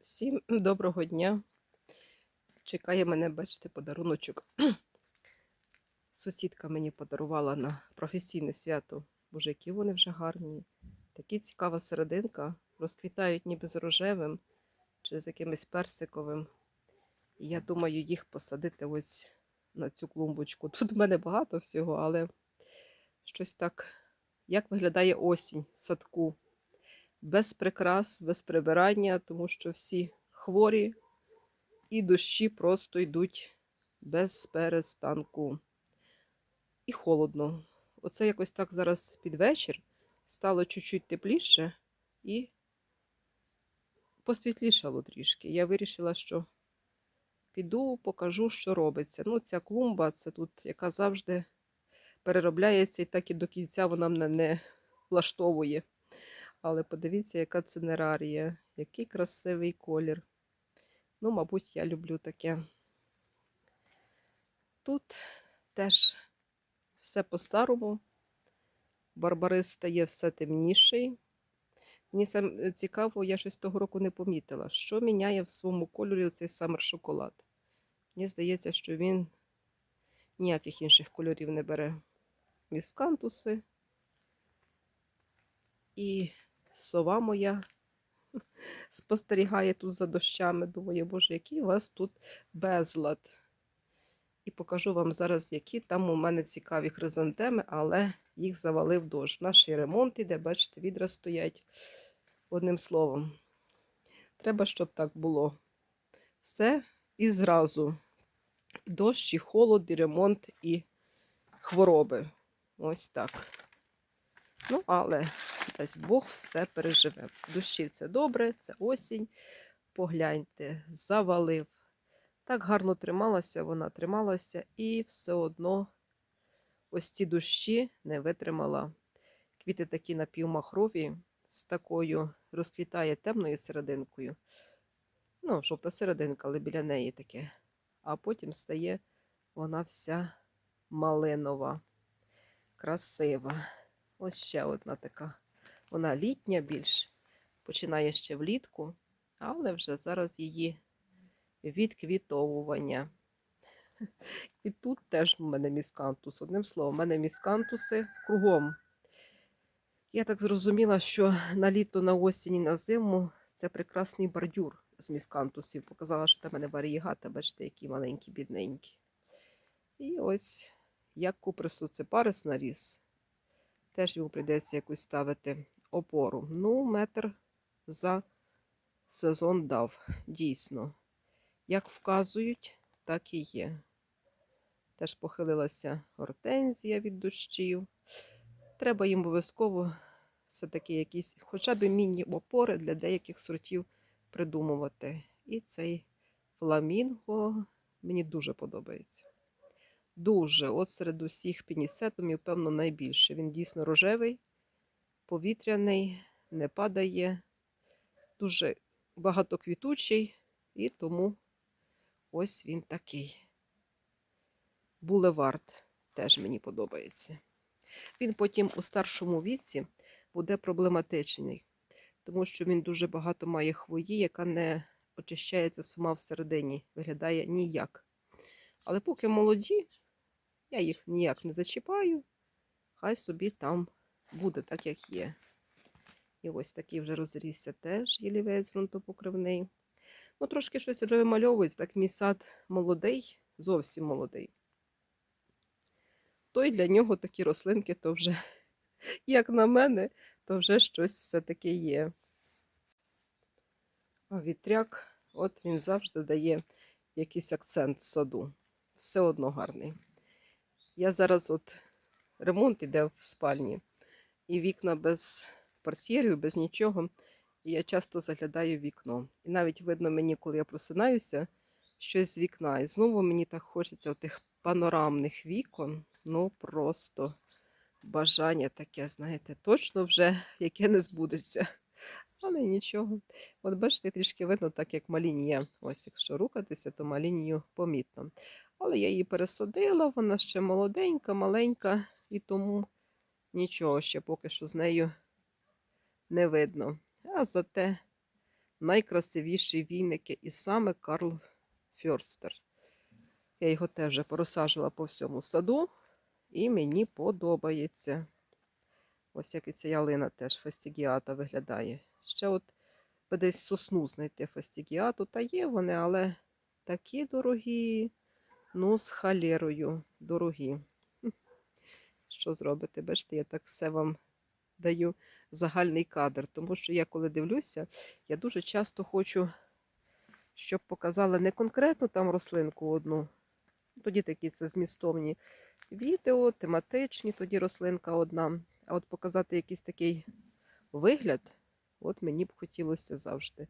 Всім доброго дня. Чекає мене, бачите, подаруночок. Сусідка мені подарувала на професійне свято. Боже, які вони вже гарні. Такі цікава серединка. Розквітають ніби з рожевим чи з якимось персиковим. І я думаю, їх посадити ось на цю клумбочку. Тут в мене багато всього, але щось так, як виглядає осінь в садку без прикрас, без прибирання, тому що всі хворі і дощі просто йдуть без перестанку. І холодно. Оце якось так зараз під вечір стало чуть-чуть тепліше і посвітлішало трішки. Я вирішила, що піду, покажу, що робиться. Ну, ця клумба, це тут, яка завжди переробляється, і так і до кінця вона мене не влаштовує. Але подивіться, яка це нерарія, який красивий колір. Ну, мабуть, я люблю таке. Тут теж все по-старому. Барбарис стає все темніший. Мені сам цікаво, я щось того року не помітила, що міняє в своєму кольорі цей самер шоколад. Мені здається, що він ніяких інших кольорів не бере. Міскантуси. І сова моя спостерігає тут за дощами. Думаю, боже, який у вас тут безлад. І покажу вам зараз, які там у мене цікаві хризантеми, але їх завалив дощ. Наш ремонт іде, бачите, відра стоять. Одним словом, треба, щоб так було. Все і зразу. Дощ, і холод, і ремонт, і хвороби. Ось так. Ну, але дасть Бог все переживе. В душі це добре, це осінь. Погляньте, завалив. Так гарно трималася, вона трималася, і все одно ось ці дощі не витримала. Квіти такі напівмахрові, з такою розквітає темною серединкою. Ну, жовта серединка, але біля неї таке. А потім стає вона вся малинова, красива. Ось ще одна така. Вона літня більш, починає ще влітку, але вже зараз її відквітовування. І тут теж в мене міскантус. Одним словом, в мене міскантуси кругом. Я так зрозуміла, що на літо, на осінь і на зиму це прекрасний бордюр з міскантусів. Показала, що там мене варігата, бачите, які маленькі, бідненькі. І ось як купресу це парис наріс. Теж йому прийдеться якусь ставити опору. Ну, метр за сезон дав, дійсно. Як вказують, так і є. Теж похилилася гортензія від дощів. Треба їм обов'язково все-таки якісь, хоча б міні-опори для деяких сортів придумувати. І цей фламінго мені дуже подобається. Дуже, от серед усіх пінісетумів, певно, найбільше. Він дійсно рожевий, повітряний, не падає, дуже багатоквітучий, і тому ось він такий. Булевард теж мені подобається. Він потім у старшому віці буде проблематичний, тому що він дуже багато має хвої, яка не очищається сама всередині, виглядає ніяк. Але поки молоді, я їх ніяк не зачіпаю, хай собі там буде так, як є. І ось такий вже розрісся теж ялівець ґрунтопокривний. Ну, трошки щось вже вимальовується, так мій сад молодий, зовсім молодий. То й для нього такі рослинки, то вже, як на мене, то вже щось все-таки є. А вітряк, от він завжди дає якийсь акцент в саду. Все одно гарний. Я зараз от ремонт іде в спальні, і вікна без портьєрів, без нічого. І я часто заглядаю в вікно. І навіть видно мені, коли я просинаюся, щось з вікна. І знову мені так хочеться тих панорамних вікон. Ну просто бажання таке, знаєте, точно вже яке не збудеться. Але нічого. От бачите, трішки видно, так як малінія. Ось, якщо рухатися, то малінію помітно. Але я її пересадила, вона ще молоденька, маленька, і тому нічого ще поки що з нею не видно. А зате найкрасивіші віники, і саме Карл Фьорстер. Я його теж вже порозсаджувала по всьому саду, і мені подобається. Ось як і ця ялина теж фастігіата виглядає. Ще от би десь сосну знайти фастігіату, та є вони, але такі дорогі, ну, з халерою дорогі. Що зробити? Бачите, я так все вам даю загальний кадр, тому що я коли дивлюся, я дуже часто хочу, щоб показали не конкретну там рослинку одну. Тоді такі це змістовні відео, тематичні, тоді рослинка одна. А от показати якийсь такий вигляд, от мені б хотілося завжди.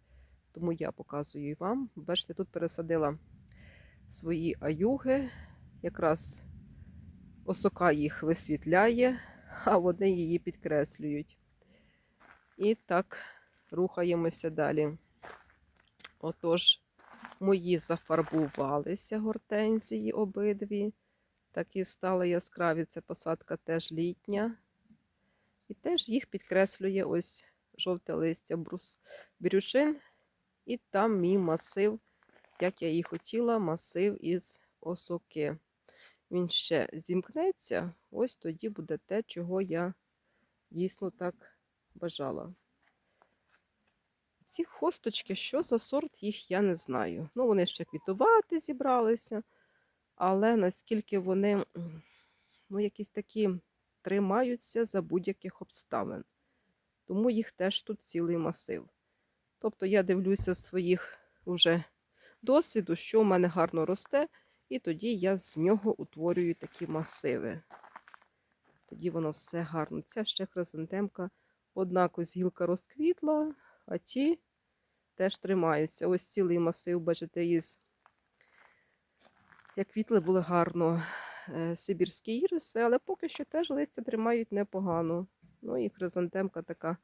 Тому я показую і вам. Бачите, тут пересадила свої аюги, якраз осока їх висвітляє, а вони її підкреслюють. І так, рухаємося далі. Отож, мої зафарбувалися гортензії обидві. Такі стали яскраві. Це посадка теж літня. І теж їх підкреслює ось жовте листя брус бірючин. І там мій масив, як я і хотіла, масив із осоки. Він ще зімкнеться, ось тоді буде те, чого я дійсно так бажала. Ці хосточки, що за сорт їх, я не знаю. Ну, вони ще квітувати зібралися, але наскільки вони ну, якісь такі тримаються за будь-яких обставин. Тому їх теж тут цілий масив. Тобто я дивлюся з своїх уже досвіду, що в мене гарно росте, і тоді я з нього утворюю такі масиви. Тоді воно все гарно. Ця ще хризантемка, однако з гілка розквітла, а ті теж тримаються. Ось цілий масив, бачите, із як квітли були гарно сибірські іриси, але поки що теж листя тримають непогано. Ну і хризантемка така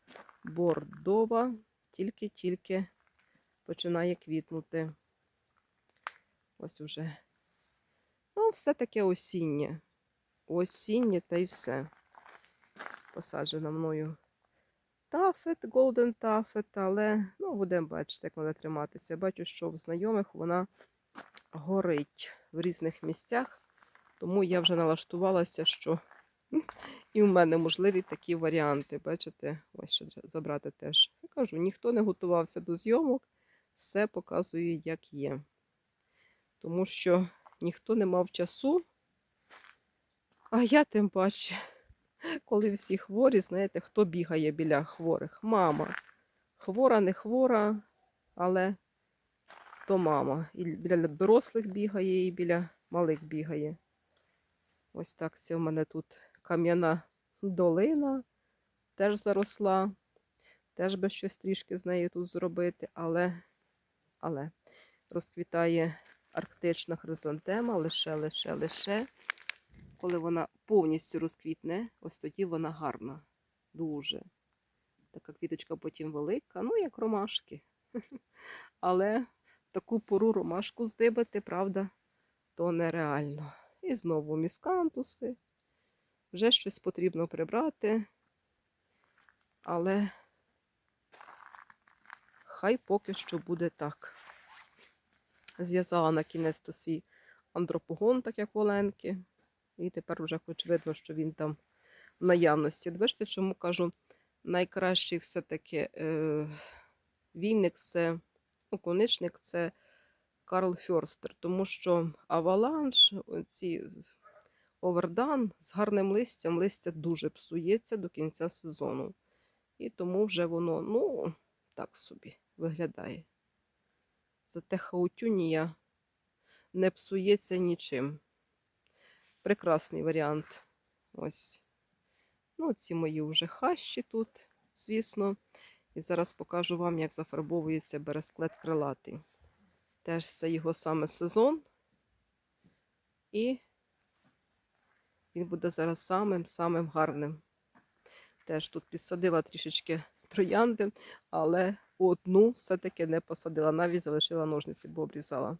бордова, тільки-тільки починає квітнути. Ось уже. Ну, все таке осіннє. Осіннє та й все. Посаджена мною тафет, голден тафет, але ну, будемо бачити, як вона триматися. Бачу, що в знайомих вона горить в різних місцях, тому я вже налаштувалася, що і в мене можливі такі варіанти. Бачите, ось що забрати теж. Я кажу, ніхто не готувався до зйомок, все показую, як є. Тому що ніхто не мав часу, а я тим паче, коли всі хворі, знаєте, хто бігає біля хворих? Мама. Хвора, не хвора, але то мама. І біля дорослих бігає, і біля малих бігає. Ось так це в мене тут кам'яна долина теж заросла. Теж би щось трішки з нею тут зробити, але, але розквітає арктична хризантема лише, лише, лише. Коли вона повністю розквітне, ось тоді вона гарна. Дуже. Така квіточка потім велика, ну, як ромашки. Але в таку пору ромашку здибати, правда, то нереально. І знову міскантуси. Вже щось потрібно прибрати. Але хай поки що буде так. Зв'язала на кінець то свій антропогон, так як Оленки. І тепер вже хоч видно, що він там в наявності. Бачите, чому кажу, найкращий все-таки е, війник це, ну, коничник це Карл Фьорстер, тому що аваланш, ці овердан з гарним листям, листя дуже псується до кінця сезону. І тому вже воно, ну, так собі виглядає. Зате хаутюнія не псується нічим. Прекрасний варіант. Ось. Ну, ці мої вже хащі тут, звісно. І зараз покажу вам, як зафарбовується бересклет крилатий. Теж це його саме сезон. І він буде зараз самим-самим гарним. Теж тут підсадила трішечки троянди, але одну все-таки не посадила, навіть залишила ножниці, бо обрізала.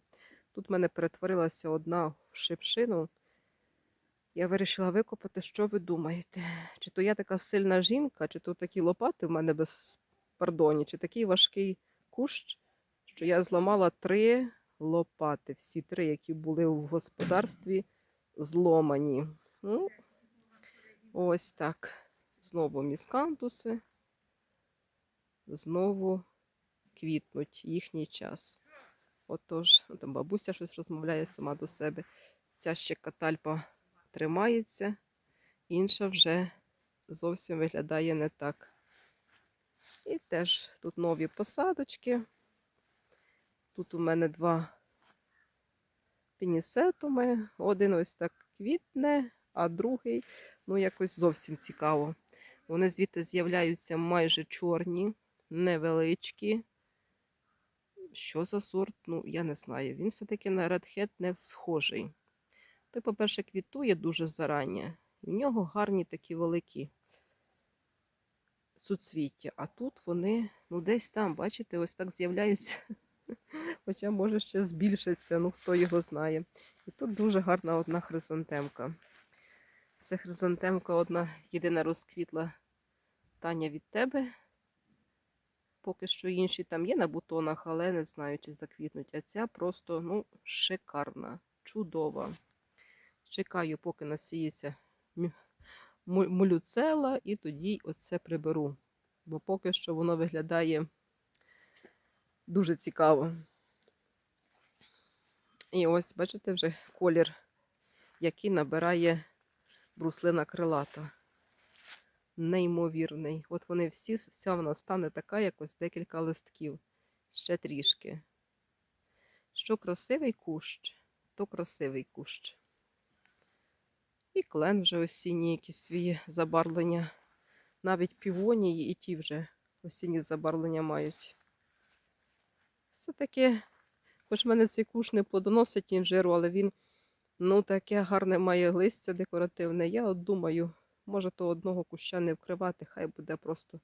Тут в мене перетворилася одна в шипшину. Я вирішила викопати, що ви думаєте? Чи то я така сильна жінка, чи то такі лопати в мене без пардоні, чи такий важкий кущ, що я зламала три лопати. Всі три, які були в господарстві, зломані. Ну, ось так. Знову міскантуси. Знову квітнуть їхній час. Отож, там бабуся щось розмовляє сама до себе. Ця ще катальпа тримається, інша вже зовсім виглядає не так. І теж тут нові посадочки. Тут у мене два пінісетуми. Один ось так квітне, а другий, ну, якось зовсім цікаво. Вони звідти з'являються майже чорні, невеличкі. Що за сорт? Ну, я не знаю. Він все-таки на Hat не схожий. Той, по-перше, квітує дуже зарані. І в нього гарні такі великі суцвіття. А тут вони, ну, десь там, бачите, ось так з'являються. Хоча, може, ще збільшиться, ну хто його знає. І тут дуже гарна одна хризантемка. Це хризантемка одна єдина розквітла Таня від тебе. Поки що інші там є на бутонах, але не знаю, чи заквітнуть. А ця просто ну, шикарна, чудова. Чекаю, поки насіється молюцела, і тоді оце приберу. Бо поки що воно виглядає дуже цікаво. І ось, бачите, вже колір, який набирає бруслина крилата. Неймовірний. От вони всі, вся вона стане така, як ось декілька листків. Ще трішки. Що красивий кущ, то красивий кущ. І клен вже осінній якісь свої забарвлення. Навіть півонії і ті вже осінні забарвлення мають. Все-таки, хоч в мене цей куш не подоносить інжиру, але він ну, таке гарне має листя декоративне. Я от думаю, може то одного куща не вкривати, хай буде просто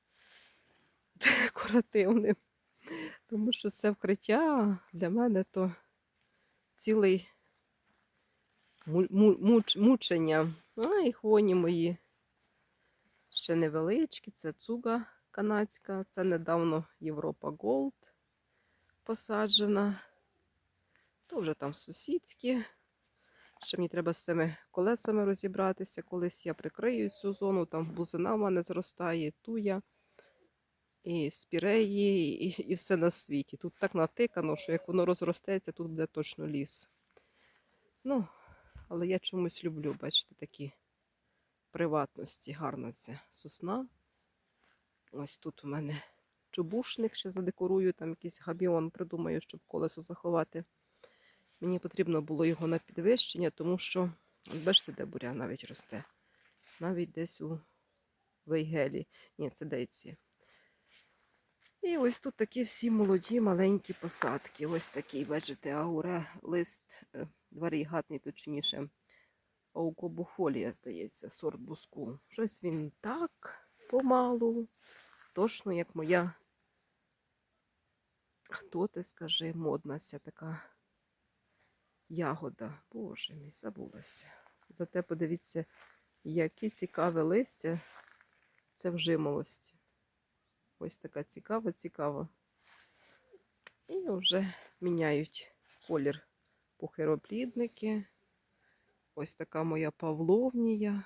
декоративним. Тому що це вкриття для мене то цілий му- му- муч- мучення. А, і хвойні мої ще невеличкі. Це цуга канадська. Це недавно Європа Голд посаджена. То вже там сусідські. Ще мені треба з цими колесами розібратися. Колись я прикрию цю зону, там бузина в мене зростає, туя, і спіреї, і, і все на світі. Тут так натикано, що як воно розростеться, тут буде точно ліс. Ну, але я чомусь люблю, бачите, такі приватності. Гарна ця сосна. Ось тут у мене чубушник, ще задекорую, там якийсь габіон придумаю, щоб колесо заховати. Мені потрібно було його на підвищення, тому що, бачите, де буря навіть росте. Навіть десь у Вейгелі. Ні, це дейці. І ось тут такі всі молоді маленькі посадки. Ось такий, бачите, ауре, лист е, варігатний, точніше. Аукобуфолія, здається, сорт буску. Щось він так помалу, точно як моя. Хто ти скажи, модна ця така ягода. Боже мій, забулася. Зате подивіться, які цікаве листя. Це вжимолості. Ось така цікава, цікава. І вже міняють колір похироплідники. Ось така моя павловнія.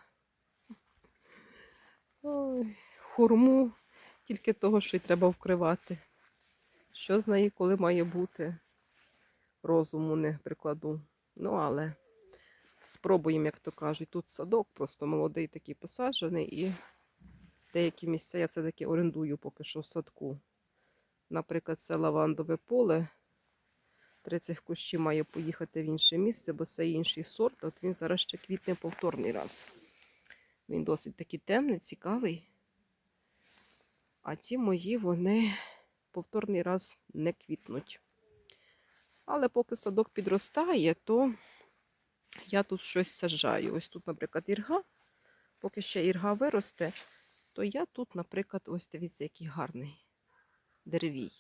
Ой, хурму, тільки того, що й треба вкривати. Що з неї коли має бути? Розуму не прикладу. Ну, але спробуємо, як то кажуть. Тут садок просто молодий такий посаджений, і деякі місця я все-таки орендую поки що в садку. Наприклад, це лавандове поле. 30 кущів має поїхати в інше місце, бо це інший сорт. От він зараз ще квітне повторний раз. Він досить такий темний, цікавий. А ті мої, вони повторний раз не квітнуть. Але поки садок підростає, то я тут щось саджаю. Ось тут, наприклад, ірга. Поки ще ірга виросте, то я тут, наприклад, ось дивіться, який гарний деревій.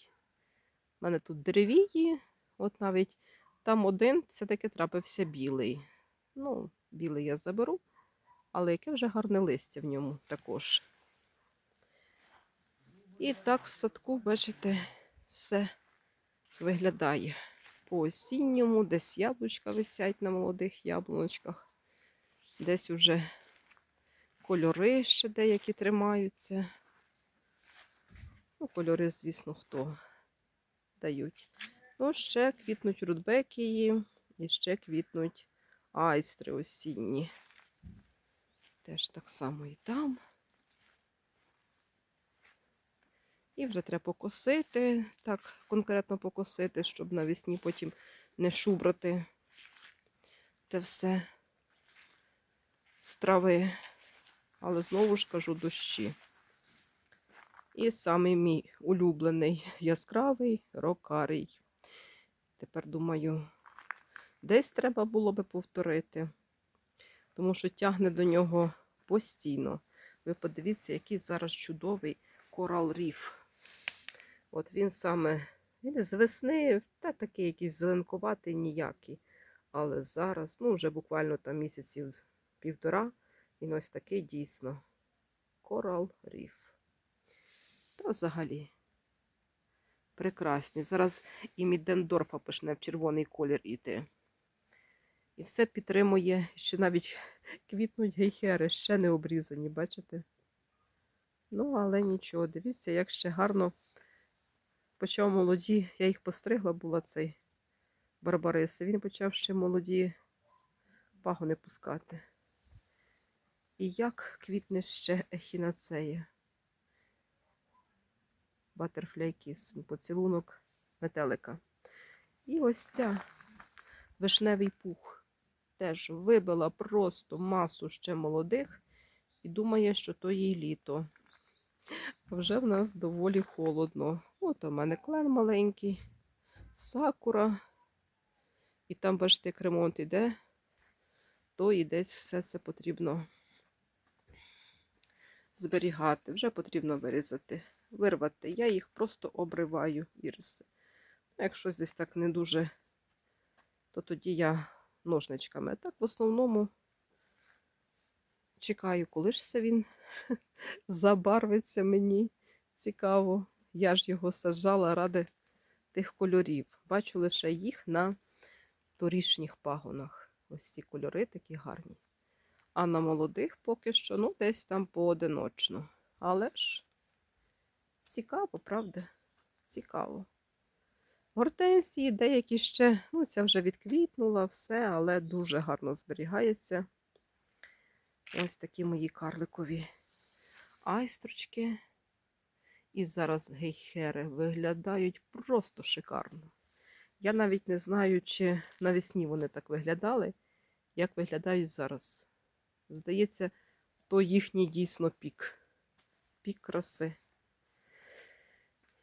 У мене тут деревії, от навіть там один все-таки трапився білий. Ну, білий я заберу, але яке вже гарне листя в ньому також. І так в садку, бачите, все виглядає по осінньому, десь яблучка висять на молодих яблуночках, десь уже кольори ще деякі тримаються. Ну, кольори, звісно, хто дають. Ну, ще квітнуть рудбекії і ще квітнуть айстри осінні. Теж так само і там. І вже треба покосити, так конкретно покосити, щоб навесні потім не шубрати те все з трави. Але знову ж кажу дощі. І самий мій улюблений яскравий рокарій. Тепер думаю, десь треба було би повторити, тому що тягне до нього постійно. Ви подивіться, який зараз чудовий корал ріф. От він саме він з весни, та такий якийсь зеленкуватий, ніякий. Але зараз, ну вже буквально там місяців півтора, він ось такий дійсно корал ріф. Та взагалі прекрасні. Зараз і Міддендорфа почне в червоний колір іти. І все підтримує, ще навіть квітнуть гейхери, ще не обрізані, бачите? Ну, але нічого, дивіться, як ще гарно почав молоді, я їх постригла, була цей Барбарис. Він почав ще молоді пагони пускати. І як квітне ще ехінацея. Butterfly Kiss, поцілунок метелика. І ось ця вишневий пух теж вибила просто масу ще молодих і думає, що то їй літо. Вже в нас доволі холодно. От у мене клен маленький, сакура. І там, бачите, як ремонт іде, то і десь все це потрібно зберігати. Вже потрібно вирізати, вирвати. Я їх просто обриваю іриси. Ну, Якщо десь так не дуже, то тоді я ножничками. Так в основному чекаю, коли ж це він забарвиться мені. Цікаво. Я ж його саджала ради тих кольорів. Бачу лише їх на торішніх пагонах. Ось ці кольори такі гарні. А на молодих поки що, ну, десь там поодиночно. Але ж цікаво, правда? Цікаво. Гортензії деякі ще, ну, ця вже відквітнула, все, але дуже гарно зберігається. Ось такі мої карликові айстрочки. І зараз гейхери виглядають просто шикарно. Я навіть не знаю, чи навесні вони так виглядали, як виглядають зараз. Здається, то їхній дійсно пік. Пік краси.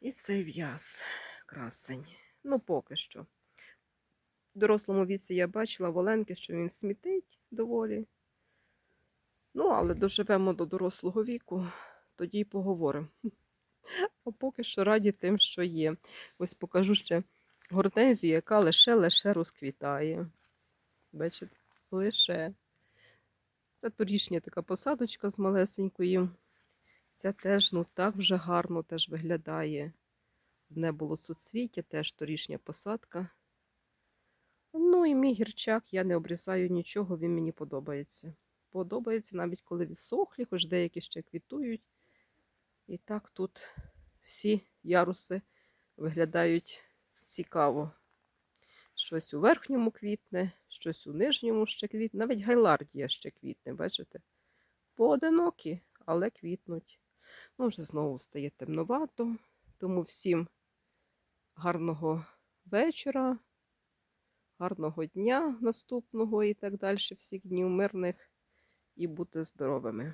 І цей в'яз красень. Ну, поки що. В дорослому віці я бачила Воленки, що він смітить доволі. Ну, але доживемо до дорослого віку, тоді й поговоримо. А поки що раді тим, що є. Ось покажу ще гортензію, яка лише-лише розквітає. Бачите, лише. Це торішня така посадочка з малесенькою. Ця теж ну так вже гарно теж виглядає. Не було суцвіття, теж торішня посадка. Ну і мій гірчак, я не обрізаю нічого, він мені подобається. Подобається навіть коли відсохлі, хоч деякі ще квітують. І так тут всі яруси виглядають цікаво. Щось у верхньому квітне, щось у нижньому ще квітне, навіть гайлардія ще квітне, бачите? Поодинокі, але квітнуть. Ну, вже знову стає темновато, тому всім гарного вечора, гарного дня наступного і так далі, всіх днів мирних і бути здоровими.